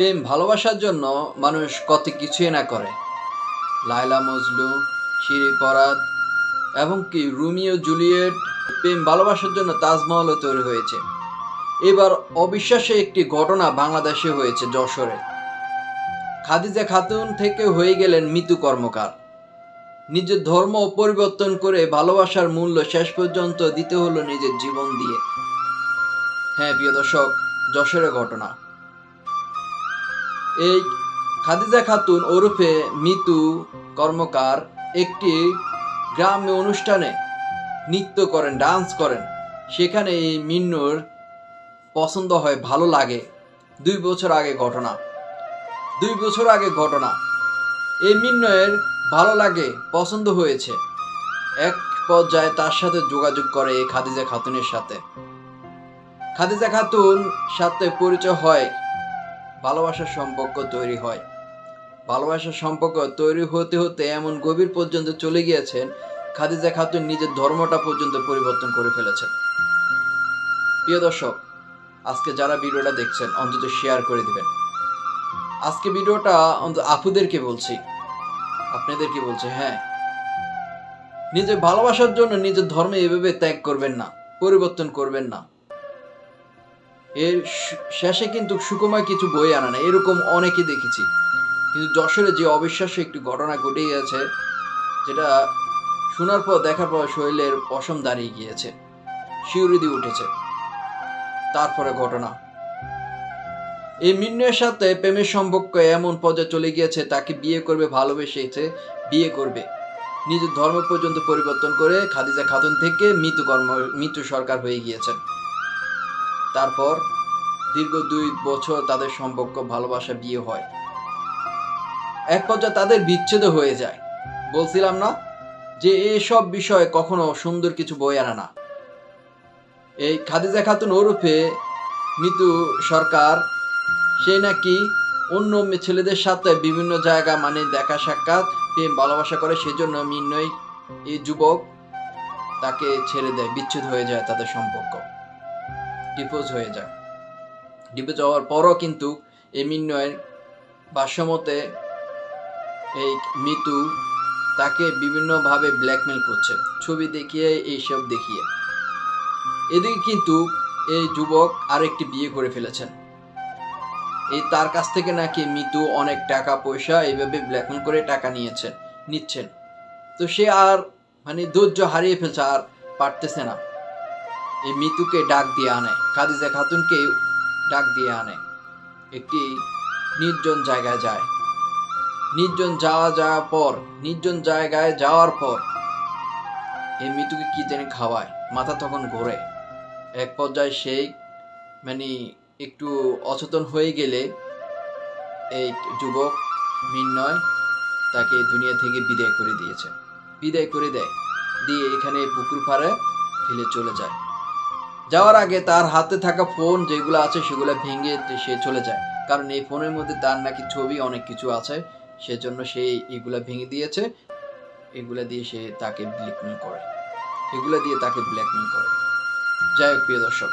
প্রেম ভালোবাসার জন্য মানুষ কত কিছুই না করে। লায়লা মজলু, শিরি পরাত এবং কি রুমিও জুলিয়েট প্রেম ভালোবাসার জন্য তাজমহলও তৈরি হয়েছে। এবার অবিশ্বাসে একটি ঘটনা বাংলাদেশে হয়েছে যশোরে। খাদিজা খাতুন থেকে হয়ে গেলেন মিতু কর্মকার। নিজের ধর্ম পরিবর্তন করে ভালোবাসার মূল্য শেষ পর্যন্ত দিতে হলো নিজের জীবন দিয়ে। হ্যাঁ প্রিয় দর্শক, যশোরের ঘটনা। এই খাদিজা খাতুন ওরফে মিতু কর্মকার একটি গ্রামে অনুষ্ঠানে নৃত্য করেন, ডান্স করেন। সেখানে এই মিন্নুর পছন্দ হয়, ভালো লাগে। দুই বছর আগে ঘটনা। দুই বছর আগে ঘটনা। এই মিন্নয়ের ভালো লাগে, পছন্দ হয়েছে। এক পর্যায়ে তার সাথে যোগাযোগ করে এই খাদিজা খাতুনের সাথে। খাদিজা খাতুন সাথে পরিচয় হয় ভালোবাসার সম্পর্ক তৈরি হয়। ভালোবাসার সম্পর্ক তৈরি হতে হতে এমন গভীর পর্যন্ত চলে গিয়েছেন খাদিজা খাতুন নিজের ধর্মটা পর্যন্ত পরিবর্তন করে ফেলেছেন। প্রিয় দর্শক, আজকে যারা ভিডিওটা দেখছেন, অন্তত শেয়ার করে দিবেন। আজকে ভিডিওটা অন্তত আপুদেরকে বলছি। আপনাদেরকে বলছে হ্যাঁ নিজের ভালোবাসার জন্য নিজের ধর্মে এভাবে ত্যাগ করবেন না, পরিবর্তন করবেন না। এর শেষে কিন্তু সুকুমার কিছু বই আনা না। এরকম অনেকে দেখেছি। কিন্তু যশোরে যে অবিশ্বাস্য একটি ঘটনা ঘটে গেছে যেটা শোনার পর, দেখার পর শরীরের পশম দাঁড়িয়ে গিয়েছে। শিউরি দিয়ে উঠেছে। তারপরে ঘটনা। এই মিন্নের সাথে প্রেমের সম্পর্ক এমন পর্যায়ে চলে গিয়েছে, তাকে বিয়ে করবে, ভালোবেসেছে, বিয়ে করবে। নিজের ধর্ম পর্যন্ত পরিবর্তন করে খাদিজা খাতুন থেকে মৃত্যু কর্ম মৃত্যু সরকার হয়ে গিয়েছেন। তারপর দীর্ঘ দুই বছর তাদের সম্পর্ক, ভালোবাসা, বিয়ে হয়। এক পর্যায়ে তাদের বিচ্ছেদ হয়ে যায়। বলছিলাম না যে এসব বিষয়ে কখনো সুন্দর কিছু বই আনা না। এই খাদিজা খাতুন ওরফে মিতু সরকার, সে নাকি অন্য ছেলেদের সাথে বিভিন্ন জায়গা মানে দেখা সাক্ষাৎ, প্রেম, ভালোবাসা করে, সেজন্য মিন্নয় এই যুবক তাকে ছেড়ে দেয়, বিচ্ছেদ হয়ে যায় তাদের সম্পর্ক। ডিপোজ হয়ে যায়। ডিপোজ হওয়ার পরও কিন্তু এই মিন্নয়ের এই মিতু তাকে বিভিন্নভাবে ব্ল্যাকমেল করছে, ছবি দেখিয়ে, এইসব দেখিয়ে। এদিকে কিন্তু এই যুবক আরেকটি বিয়ে করে ফেলেছেন। এই তার কাছ থেকে নাকি মিতু অনেক টাকা, পয়সা এইভাবে ব্ল্যাকমেল করে টাকা নিয়েছেন, নিচ্ছেন। তো সে আর মানে ধৈর্য হারিয়ে ফেলছে, আর পারতেছে না। এই মিতুকে ডাক দিয়ে আনে। খাদিজা খাতুনকে ডাক দিয়ে আনে। একটি নির্জন জায়গায় যায়। নির্জন যাওয়া যাওয়ার পর, নির্জন জায়গায় যাওয়ার পর এই মিতুকে কি যেন খাওয়ায়। মাথা তখন ঘোরে। এক পর্যায়ে সেই মানে একটু অচেতন হয়ে গেলে এই যুবক মিন্নয় তাকে দুনিয়া থেকে বিদায় করে দিয়েছে। বিদায় করে দেয়। দিয়ে এখানে পুকুর পাড়ে ফেলে চলে যায়। যাওয়ার আগে তার হাতে থাকা ফোন যেগুলো আছে সেগুলো ভেঙে সে চলে যায়। কারণ এই ফোনের মধ্যে তার নাকি ছবি অনেক কিছু আছে, সেজন্য সে এগুলো ভেঙে দিয়েছে। এগুলা দিয়ে সে তাকে ব্ল্যাকমেল করে। এগুলো দিয়ে তাকে ব্ল্যাকমেল করে। যাই হোক, প্রিয় দর্শক,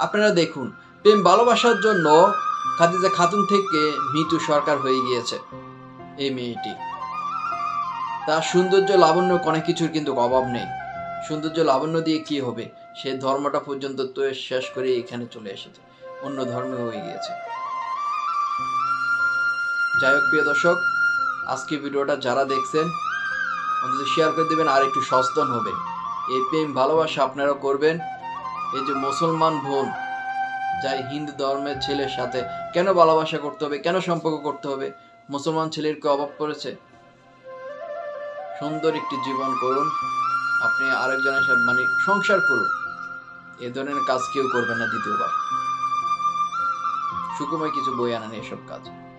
আপনারা দেখুন, প্রেম ভালোবাসার জন্য খাদিজা খাতুন থেকে মৃত্যু সরকার হয়ে গিয়েছে এই মেয়েটি। তার সৌন্দর্য লাবণ্য অনেক কিছুর কিন্তু অভাব নেই। সৌন্দর্য লাবণ্য দিয়ে কি হবে? সে ধর্মটা পর্যন্ত তো শেষ করে এখানে চলে এসেছে। অন্য ধর্মে হয়ে গিয়েছে। যাই হোক, প্রিয় দর্শক, আজকে ভিডিওটা যারা দেখছেন, অন্তত শেয়ার করে দেবেন আর একটু সচেতন হবে এই প্রেম ভালোবাসা আপনারা করবেন। এই যে মুসলমান বোন, যাই হিন্দু ধর্মের ছেলের সাথে কেন ভালোবাসা করতে হবে, কেন সম্পর্ক করতে হবে? মুসলমান ছেলের কি অভাব পড়েছে? সুন্দর একটি জীবন করুন। আপনি আরেকজনের সাথে মানে সংসার করুন। এ ধরনের কাজ কেউ করবে না দ্বিতীয়বার। সুকুময় কিছু বই আনেন এসব কাজ।